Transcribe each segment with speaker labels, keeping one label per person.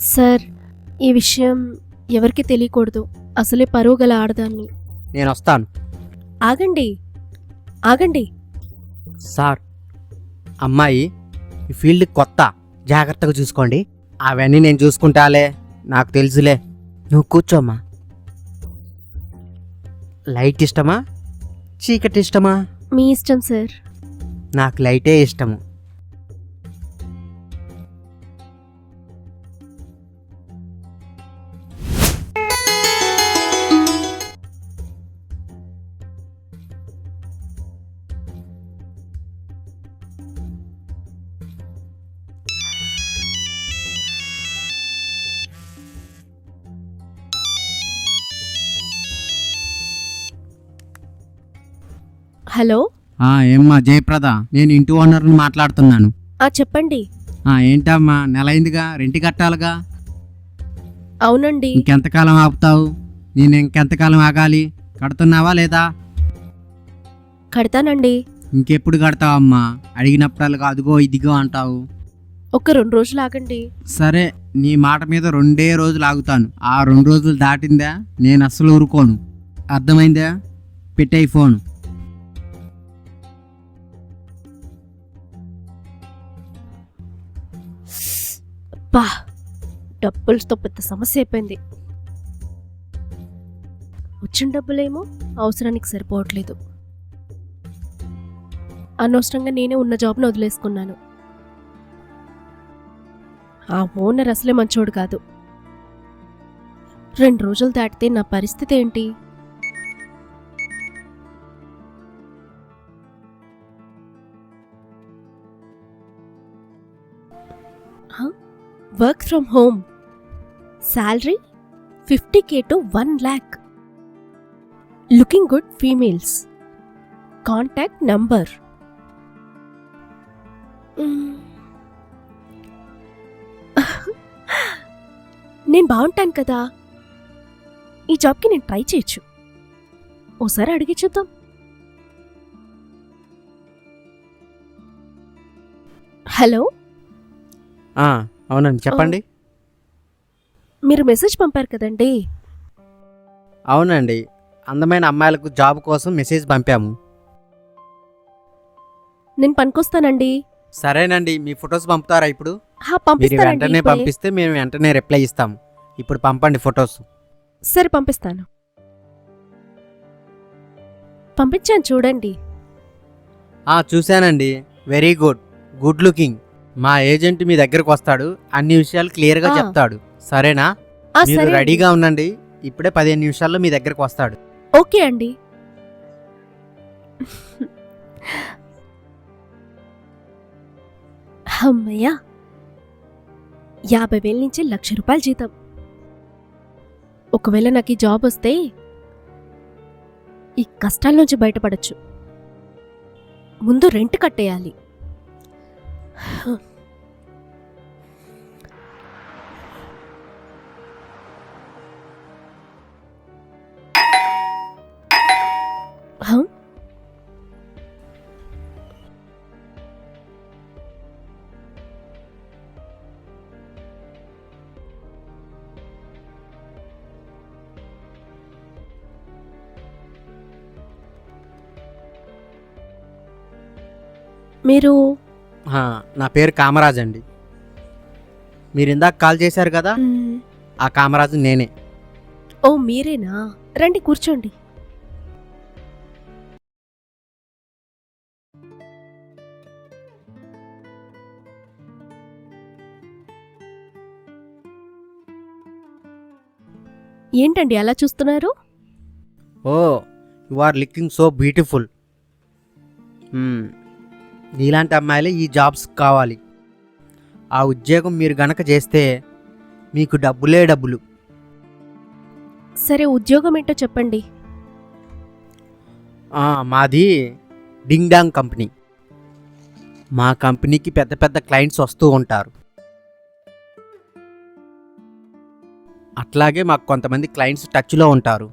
Speaker 1: Sir ఈ విషయం ఎవరికి తెలియకూడదు. అసలే పరువు గల ఆడదాన్ని.
Speaker 2: నేను వస్తాను.
Speaker 1: ఆగండి. ఆగండి.
Speaker 2: సార్ అమ్మాయి ఈ ఫీల్డ్ కొత్త. జాగ్రత్తగా చూసుకోండి. అవన్నీ నేను చూసుకుంటాలే. నాకు తెలుసులే. నువ్వు కూర్చోమ్మా. లైట్ ఇష్టమా? చీకటి ఇష్టమా?
Speaker 1: మీ ఇష్టం సార్.
Speaker 2: నాకు లైటే ఇష్టము.
Speaker 1: హలో?
Speaker 2: ఏమ్మా జయప్రద. నేను ఇంటి ఓనర్ని మాట్లాడుతున్నాను.
Speaker 1: ఆ చెప్పండి.
Speaker 2: ఏంటమ్మా నెల అయిందిగా రెంట్ కట్టాలిగా?
Speaker 1: అవునండి.
Speaker 2: ఇంకెంతకాలం ఆపుతావు? నేను ఇంకెంతకాలం ఆగాలి? కడుతున్నావా లేదా?
Speaker 1: కడతానండి.
Speaker 2: ఇంకెప్పుడు కడతావమ్మా? అడిగినప్పుడల్లా అదిగో ఇదిగో అంటావు.
Speaker 1: ఒక రెండు రోజులు ఆగండి.
Speaker 2: సరే నీ మాట మీద రెండే రోజులు ఆగుతాను. ఆ రెండు రోజులు దాటిందా? నేను అస్సలు ఊరుకోను. అర్థమైందా? పెట్టేయి ఫోన్.
Speaker 1: డబ్బులతో పెద్ద సమస్య అయిపోయింది. వచ్చిన డబ్బులేమో అవసరానికి సరిపోవట్లేదు. అనవసరంగా నేనే ఉన్న జాబ్ను వదిలేసుకున్నాను. ఆ ఓనర్ అసలే మంచోడు కాదు. రెండు రోజులు దాటితే నా పరిస్థితి ఏంటి? Work from home. Salary fifty K to one lakh. Looking good females. Contact number. నేను బాగుంటాను కదా. ఈ జాబ్కి నేను ట్రై చేయొచ్చు. ఓసారి అడిగి చూద్దాం. హలో?
Speaker 2: అవునండి. చెప్పండి.
Speaker 1: మీరు మెసేజ్ పంపారు కదండి?
Speaker 2: అవునండి. అందమైన అమ్మాయిలకు జాబ్ కోసం మెసేజ్ పంపాము.
Speaker 1: నేను పనికొస్తానండి.
Speaker 2: సరేనండి. మీ ఫొటోస్ పంపుతారా ఇప్పుడు?
Speaker 1: హా,
Speaker 2: మీరు
Speaker 1: పంపిస్తానండి
Speaker 2: వెంటనే
Speaker 1: ఇప్పుడే.
Speaker 2: పంపిస్తే మేము వెంటనే రిప్లై ఇస్తాము ఇప్పుడు పంపండి ఫొటోస్.
Speaker 1: సరే పంపిస్తాను. పంపించాను చూడండి.
Speaker 2: ఆ చూశానండి. వెరీ గుడ్ గుడ్ లుకింగ్ మా ఏజెంట్ మీ దగ్గరకు వస్తాడు. అన్ని విషయాలు క్లియర్గా
Speaker 1: ఆ.
Speaker 2: చెప్తాడు. సరేనా?
Speaker 1: ఆ,
Speaker 2: మీరు
Speaker 1: సరే అండి.
Speaker 2: రెడీగా ఉండండి. ఇప్పుడే పదిహేను నిమిషాల్లో మీ దగ్గరకు వస్తాడు.
Speaker 1: ఓకే అండి. అమ్మయ్యా యాభై వేల నుంచి లక్ష రూపాయల జీతం. ఒకవేళ నాకు ఈ జాబ్ వస్తే ఈ కష్టాల నుంచి బయటపడచ్చు. ముందు రెంట్ కట్టేయాలి. మీరు?
Speaker 2: నా పేరు కామరాజ్ అండి. మీరు ఇందాక కాల్ చేశారు కదా? ఆ కామరాజు నేనే.
Speaker 1: ఓ మీరేనా? రండి కూర్చోండి. ఏంటండి అలా చూస్తున్నారు?
Speaker 2: ఓ you are looking so beautiful. నీలాంటి అమ్మాయిలే ఈ జాబ్స్ కావాలి. ఆ ఉద్యోగం మీరు గనక చేస్తే మీకు డబ్బులే డబ్బులు.
Speaker 1: సరే ఉద్యోగం ఏంటో చెప్పండి.
Speaker 2: ఆ, మాది డింగ్ డాంగ్ కంపెనీ. మా కంపెనీకి పెద్ద పెద్ద క్లయింట్స్ వస్తూ ఉంటారు. అట్లాగే మాకు కొంతమంది క్లయింట్స్ టచ్లో ఉంటారు.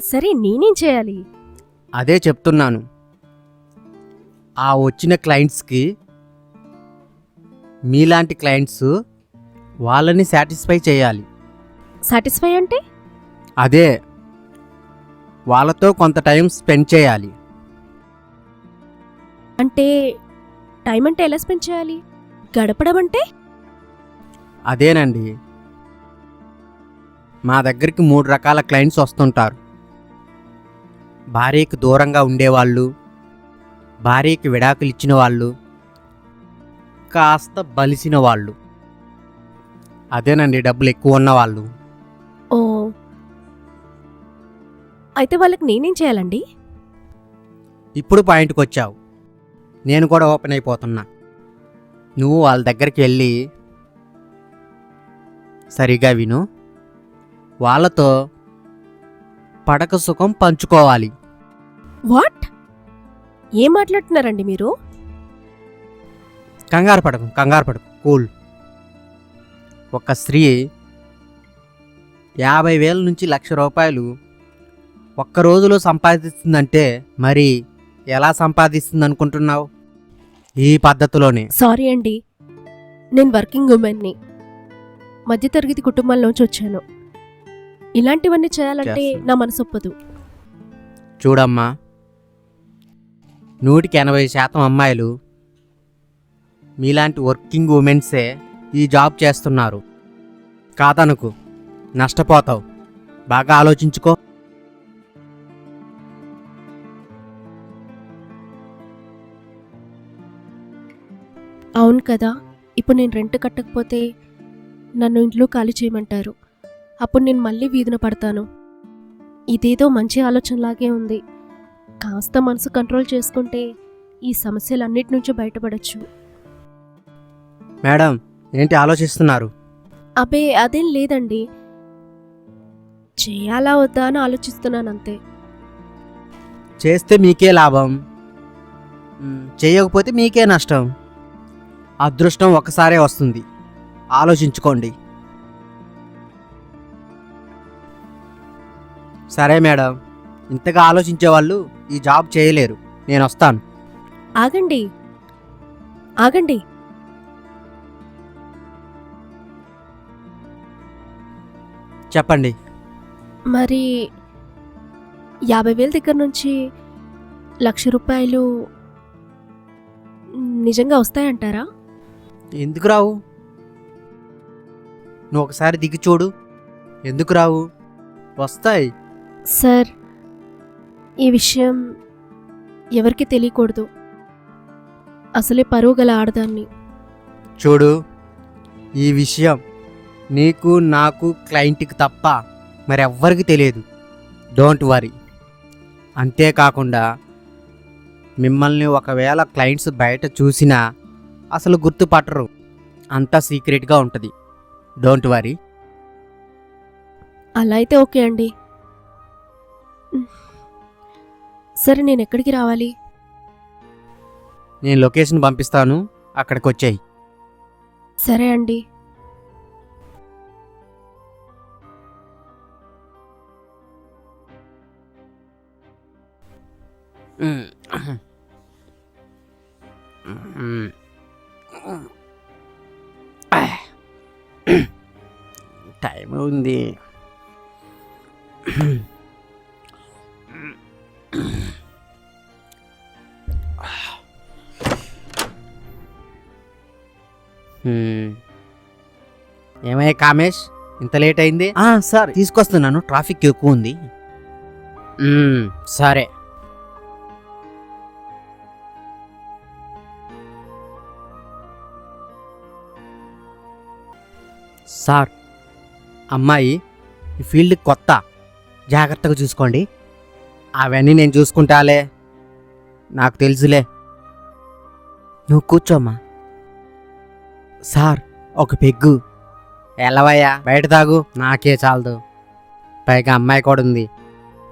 Speaker 1: సరే నేనేం చేయాలి?
Speaker 2: అదే చెప్తున్నాను. ఆ వచ్చిన క్లయింట్స్కి మీలాంటి క్లయింట్స్ వాళ్ళని సాటిస్ఫై చేయాలి.
Speaker 1: సాటిస్ఫై అంటే?
Speaker 2: అదే. వాళ్ళతో కొంత టైం స్పెండ్ చేయాలి.
Speaker 1: అంటే టైం అంటే ఎలా స్పెండ్ చేయాలి? గడపడం అంటే?
Speaker 2: అదేనండి. మా దగ్గరికి మూడు రకాల క్లయింట్స్ వస్తుంటారు. భార్యకి దూరంగా ఉండేవాళ్ళు భార్యకి విడాకులు ఇచ్చిన వాళ్ళు కాస్త బలిసిన వాళ్ళు. అదేనండి డబ్బులు ఎక్కువ ఉన్నవాళ్ళు
Speaker 1: ఓ. అయితే వాళ్ళకి నేనేం చేయాలండి?
Speaker 2: ఇప్పుడు పాయింట్కి వచ్చావు నేను కూడా ఓపెన్ అయిపోతున్నా. నువ్వు వాళ్ళ దగ్గరికి వెళ్ళి సరిగా విను. వాళ్ళతో పడక సుఖం పంచుకోవాలి.
Speaker 1: వాట్? ఏం మాట్లాడుతున్నారండి మీరు?
Speaker 2: కంగారు పడకు కంగారు పడకు. కూల్. ఒక స్త్రీ యాభై వేల నుంచి లక్ష రూపాయలు ఒక్క రోజులో సంపాదిస్తుందంటే మరి ఎలా సంపాదిస్తుంది అనుకుంటున్నావు ఈ పద్ధతిలోనే.
Speaker 1: సారీ అండి. నేను వర్కింగ్ ఉమెన్ని. మధ్యతరగతి కుటుంబంలోంచి వచ్చాను. ఇలాంటివన్నీ చేయాలంటే. నా మనసు ఒప్పదు
Speaker 2: చూడమ్మా నూటికి ఎనభై శాతం అమ్మాయిలు మీలాంటి వర్కింగ్ ఉమెన్సే ఈ జాబ్ చేస్తున్నారు. కాదనుకు. నష్టపోతావు. బాగా ఆలోచించుకో.
Speaker 1: అవును కదా. ఇప్పుడు నేను రెంట్ కట్టకపోతే నన్ను ఇంట్లో ఖాళీ చేయమంటారు. అప్పుడు నేను మళ్ళీ వీధిన పడతాను. ఇదేదో మంచి ఆలోచనలాగే ఉంది. కాస్త మనసు కంట్రోల్ చేసుకుంటే ఈ సమస్యలన్నిటి నుంచి బయటపడచ్చు.
Speaker 2: మేడం ఏంటి ఆలోచిస్తున్నారు?
Speaker 1: అబే అదేం లేదండి. చేయాలా వద్దా అని ఆలోచిస్తున్నాను అంతే
Speaker 2: చేస్తే మీకే లాభం. మ్, చేయకపోతే మీకే నష్టం. అదృష్టం ఒకసారే వస్తుంది. ఆలోచించుకోండి. సరే మేడం ఇంతగా ఆలోచించే వాళ్ళు ఈ జాబ్ చేయలేరు. నేను వస్తాను.
Speaker 1: ఆగండి. ఆగండి.
Speaker 2: చెప్పండి.
Speaker 1: మరి యాభై వేల దగ్గర నుంచి లక్ష రూపాయలు నిజంగా వస్తాయంటారా?
Speaker 2: ఎందుకు రావు? నువ్వు ఒకసారి దిగి చూడు. ఎందుకు రావు? వస్తాయి.
Speaker 1: సార్ ఈ విషయం ఎవరికి తెలియకూడదు. అసలే పరువు గల ఆడదాన్ని.
Speaker 2: చూడు ఈ విషయం నీకు నాకు క్లయింట్కి తప్ప మరెవ్వరికి తెలియదు. Don't worry. అంతేకాకుండా మిమ్మల్ని ఒకవేళ క్లయింట్స్ బయట చూసినా అసలు గుర్తుపట్టరు. అంతా సీక్రెట్గా ఉంటుంది. Don't worry.
Speaker 1: అలా అయితే ఓకే అండి. సరే నేను ఎక్కడికి రావాలి?
Speaker 2: నేను లొకేషన్ పంపిస్తాను అక్కడికి వచ్చాయి
Speaker 1: సరే అండి.
Speaker 2: టైం ఉంది. ఏమయ్య కామేష్? ఇంత లేట్ అయింది? సార్. తీసుకొస్తున్నాను. ట్రాఫిక్ ఎక్కువ ఉంది. సరే. సార్ అమ్మాయి ఈ ఫీల్డ్ కొత్త. జాగ్రత్తగా చూసుకోండి. అవన్నీ నేను చూసుకుంటాలే. నాకు తెలుసులే. నువ్వు కూర్చోమ్మా. సార్ ఒక పెగ్గు. ఎలవయ్యా బయట తాగు. నాకే చాలదు. పైగా అమ్మాయి కూడా ఉంది.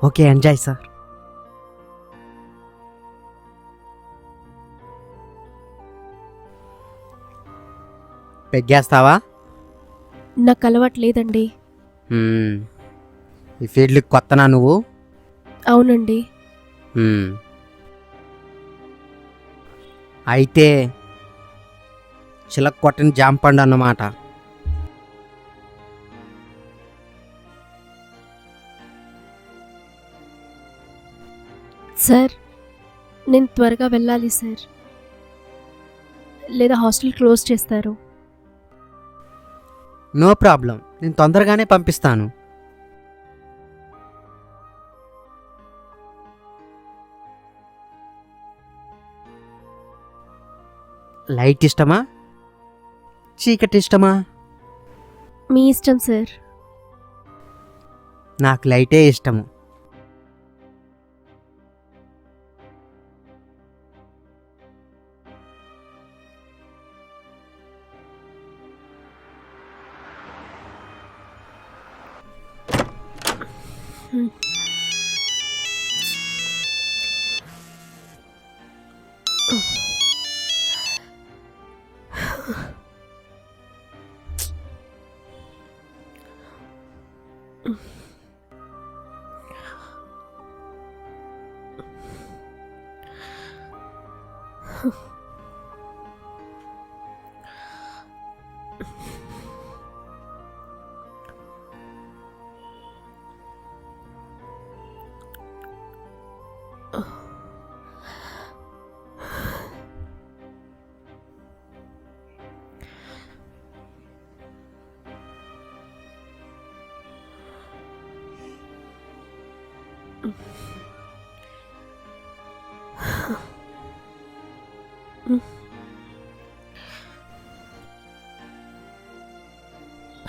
Speaker 2: Okay enjoy sir. పెగ్గేస్తావా?
Speaker 1: నాకు అలవాటు లేదండి
Speaker 2: మ్మ్. ఈ ఫీల్డ్కి కొత్తనా నువ్వు?
Speaker 1: అవునండి.
Speaker 2: మ్మ్. అయితే చిలక కొట్టిన జాంపండు అన్నమాట.
Speaker 1: సార్ నేను త్వరగా వెళ్ళాలి సార్. లేదా హాస్టల్ క్లోజ్ చేస్తారు.
Speaker 2: నో ప్రాబ్లం నేను తొందరగానే పంపిస్తాను. లైట్ ఇష్టమా? చీకటి ఇష్టమా
Speaker 1: మీ ఇష్టం సార్.
Speaker 2: నాకు లైటే ఇష్టము.
Speaker 1: 嗯 哼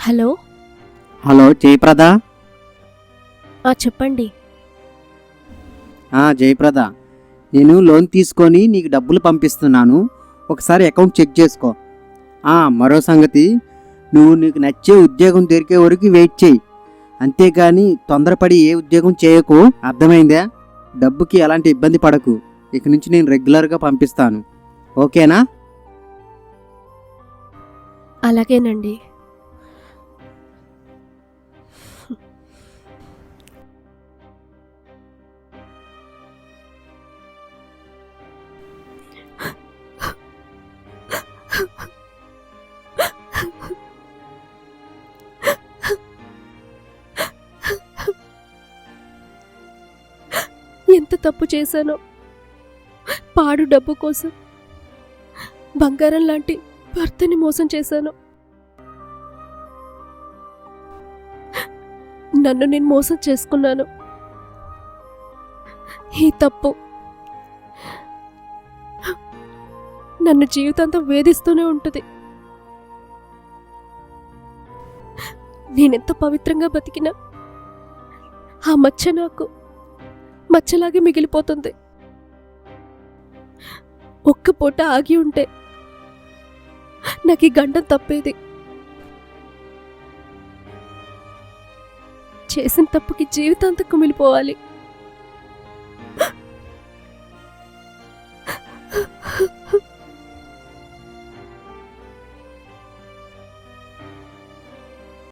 Speaker 1: హలో?
Speaker 2: హలో జయప్రద?
Speaker 1: ఆ, చెప్పండి.
Speaker 2: జయప్రద. నేను లోన్ తీసుకొని నీకు డబ్బులు పంపిస్తున్నాను. ఒకసారి అకౌంట్ చెక్ చేసుకో. ఆ, మరో సంగతి నువ్వు నీకు నచ్చే ఉద్యోగం దొరికే వరకు వెయిట్ చేయి. అంతేగాని తొందరపడి ఏ ఉద్యోగం చేయకు. అర్థమైందా? డబ్బుకి ఎలాంటి ఇబ్బంది పడకు. ఇక నుంచి నేను రెగ్యులర్గా పంపిస్తాను. ఓకేనా?
Speaker 1: అలాగేనండి. తప్పు చేశానో. పాడు డబ్బు కోసం బంగారం లాంటి భర్తని మోసం చేశాను. నన్ను నేను మోసం చేసుకున్నాను. ఈ తప్పు నన్ను జీవితాంతం వేధిస్తూనే ఉంటుంది. నేనెంత పవిత్రంగా బతికినా ఆ మచ్చ నాకు మచ్చలాగే మిగిలిపోతుంది. ఒక్క పూట ఆగి ఉంటే నాకు ఈ గండం తప్పేది. చేసిన తప్పుకి జీవితాంతం కుమిలిపోవాలి.